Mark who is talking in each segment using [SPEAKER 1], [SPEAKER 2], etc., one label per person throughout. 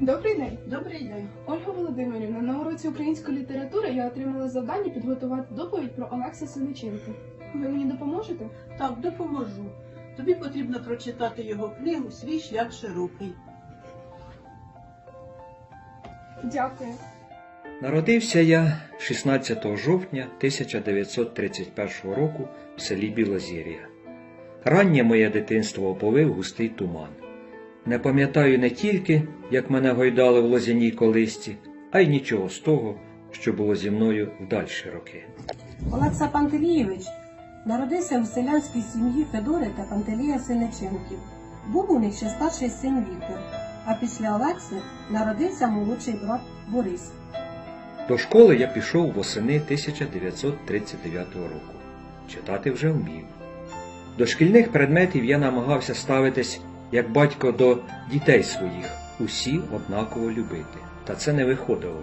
[SPEAKER 1] Добрий день.
[SPEAKER 2] Добрий день.
[SPEAKER 1] Ольга Володимирівна, на уроці української літератури я отримала завдання підготувати доповідь про Олекса Синиченка. Ви мені допоможете?
[SPEAKER 2] Так, допоможу. Тобі потрібно прочитати його книгу Свій шлях широкий.
[SPEAKER 1] Дякую.
[SPEAKER 3] Народився я 16 жовтня 1931 року в селі Білозір'я. Раннє моє дитинство оповив густий туман. Не пам'ятаю не тільки, як мене гойдали в лозяній колисці, а й нічого з того, що було зі мною в дальші роки.
[SPEAKER 4] Олекса Пантелійович народився в селянській сім'ї Федори та Пантелія Синиченків. Був у них ще старший син Віктор, а після Олекси народився молодший брат Борис.
[SPEAKER 3] До школи я пішов восени 1939 року. Читати вже вмів. До шкільних предметів я намагався ставитись як батько до дітей своїх, усі однаково любити. Та це не виходило.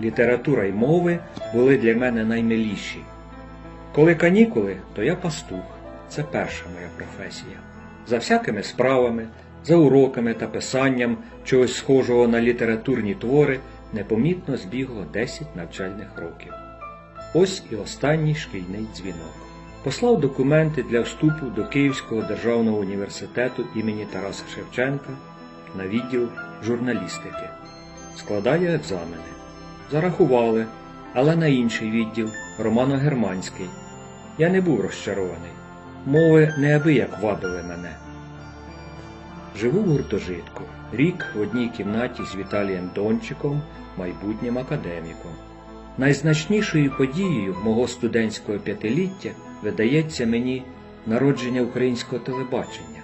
[SPEAKER 3] Література й мови були для мене наймиліші. Коли канікули, то я пастух. Це перша моя професія. За всякими справами, за уроками та писанням чогось схожого на літературні твори непомітно збігло 10 навчальних років. Ось і останній шкільний дзвінок. Послав документи для вступу до Київського державного університету імені Тараса Шевченка на відділ журналістики. Складаю екзамени. Зарахували, але на інший відділ романо-германський. Я не був розчарований. Мови неабияк вабили мене. Живу в гуртожитку. Рік в одній кімнаті з Віталієм Дончиком, майбутнім академіком. Найзначнішою подією мого студентського п'ятиліття видається мені народження українського телебачення.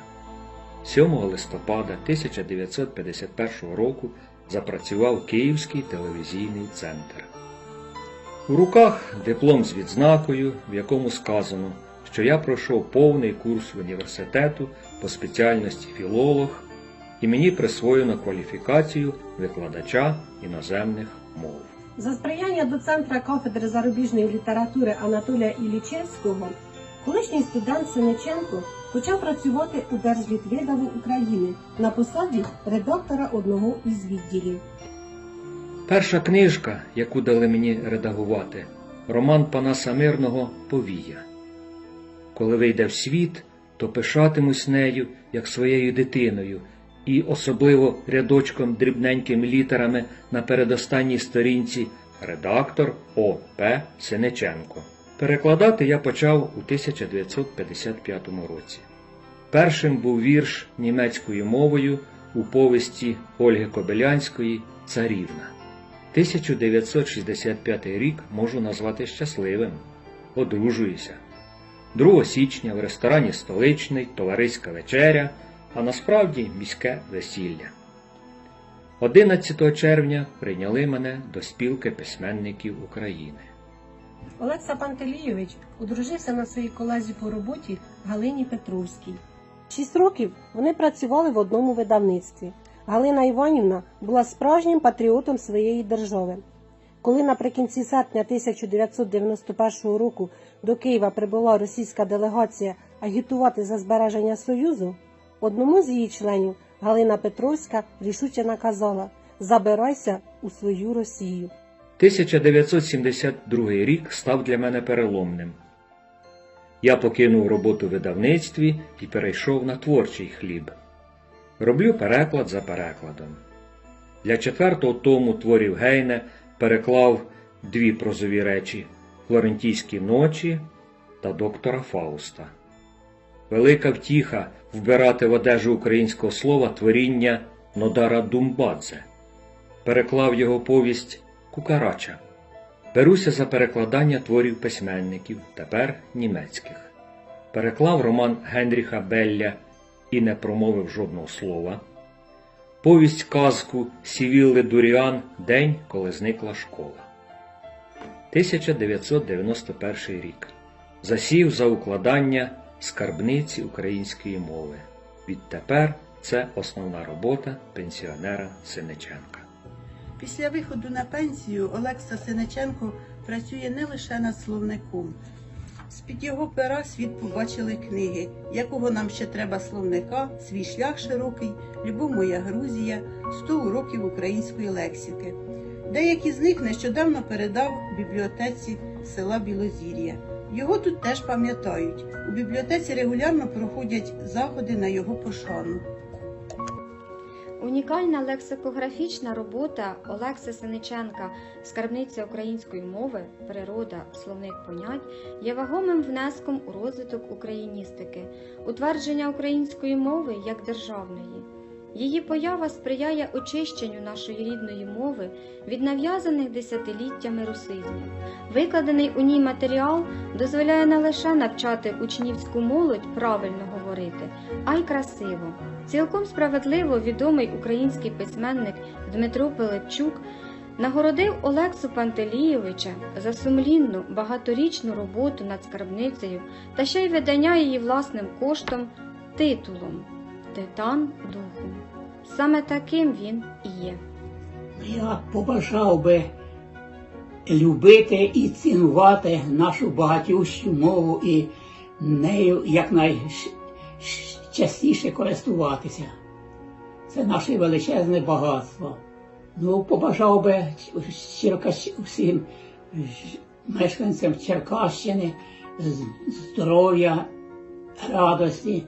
[SPEAKER 3] 7 листопада 1951 року запрацював Київський телевізійний центр. У руках диплом з відзнакою, в якому сказано, що я пройшов повний курс університету по спеціальності філолог, і мені присвоєно кваліфікацію викладача іноземних мов.
[SPEAKER 4] За сприяння доцентра кафедри зарубіжної літератури Анатолія Ілічевського, колишній студент Синиченко почав працювати у Держлітвидаву України на посаді редактора одного із відділів.
[SPEAKER 3] Перша книжка, яку дали мені редагувати, роман Панаса Мирного Повія. Коли вийде в світ, то пишатимусь нею, як своєю дитиною, і особливо рядочком дрібненькими літерами на передостанній сторінці редактор О. П. Синиченко. Перекладати я почав у 1955 році. Першим був вірш німецькою мовою у повісті Ольги Кобилянської Царівна. 1965 рік можу назвати щасливим. Одружуюся. 2 січня в ресторані Столичний товариська вечеря, а насправді міське весілля. 11 червня прийняли мене до спілки письменників України.
[SPEAKER 4] Олекса Пантелійович одружився на своїй колезі по роботі Галині Петровській. Шість років вони працювали в одному видавництві. Галина Іванівна була справжнім патріотом своєї держави. Коли наприкінці серпня 1991 року до Києва прибула російська делегація агітувати за збереження Союзу, одному з її членів Галина Петровська рішуче наказала Забирайся у свою Росію.
[SPEAKER 3] 1972 рік став для мене переломним. Я покинув роботу в видавництві і перейшов на творчий хліб. Роблю переклад за перекладом. Для четвертого тому творів Гейне переклав дві прозові речі Флорентійські ночі та доктора Фауста. Велика втіха вбирати в одежу українського слова творіння Нодара Думбадзе. Переклав його повість Кукарача. Беруся за перекладання творів письменників, тепер німецьких. Переклав роман Генріха Белля і не промовив жодного слова. Повість казку Сівілли Дуріан День, коли зникла школа. 1991 рік. Засів за укладання скарбниці української мови. Відтепер це основна робота пенсіонера Синиченка.
[SPEAKER 2] Після виходу на пенсію Олекса Синиченко працює не лише над словником. З-під його пера світ побачили книги, якого нам ще треба словника, свій шлях широкий, Любов моя Грузія, 100 уроків української лексики. Деякі з них нещодавно передав бібліотеці села Білозір'я. Його тут теж пам'ятають. У бібліотеці регулярно проходять заходи на його пошану.
[SPEAKER 5] Унікальна лексикографічна робота Олекси Синиченка Скарбниця української мови, природа, словник понять є вагомим внеском у розвиток україністики, утвердження української мови як державної. Її поява сприяє очищенню нашої рідної мови від нав'язаних десятиліттями русизмів. Викладений у ній матеріал дозволяє не лише навчати учнівську молодь правильно говорити, а й красиво. Цілком справедливо відомий український письменник Дмитро Пилипчук нагородив Олексу Пантелійовича за сумлінну багаторічну роботу над скарбницею та ще й видання її власним коштом титулом Титан Духу. Саме таким він і є.
[SPEAKER 6] Я побажав би любити і цінувати нашу багатющу мову і нею якнайчастіше користуватися. Це наше величезне багатство. Ну, побажав би всім мешканцям Черкащини здоров'я, радості,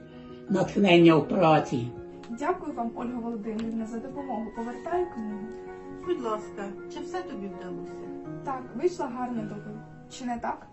[SPEAKER 6] натхнення в праці.
[SPEAKER 1] Дякую вам, Ольга Володимирівна, за допомогу. Повертаю книгу.
[SPEAKER 2] Будь ласка, чи все тобі вдалося?
[SPEAKER 1] Так, вийшла гарна доповідь. Чи не так?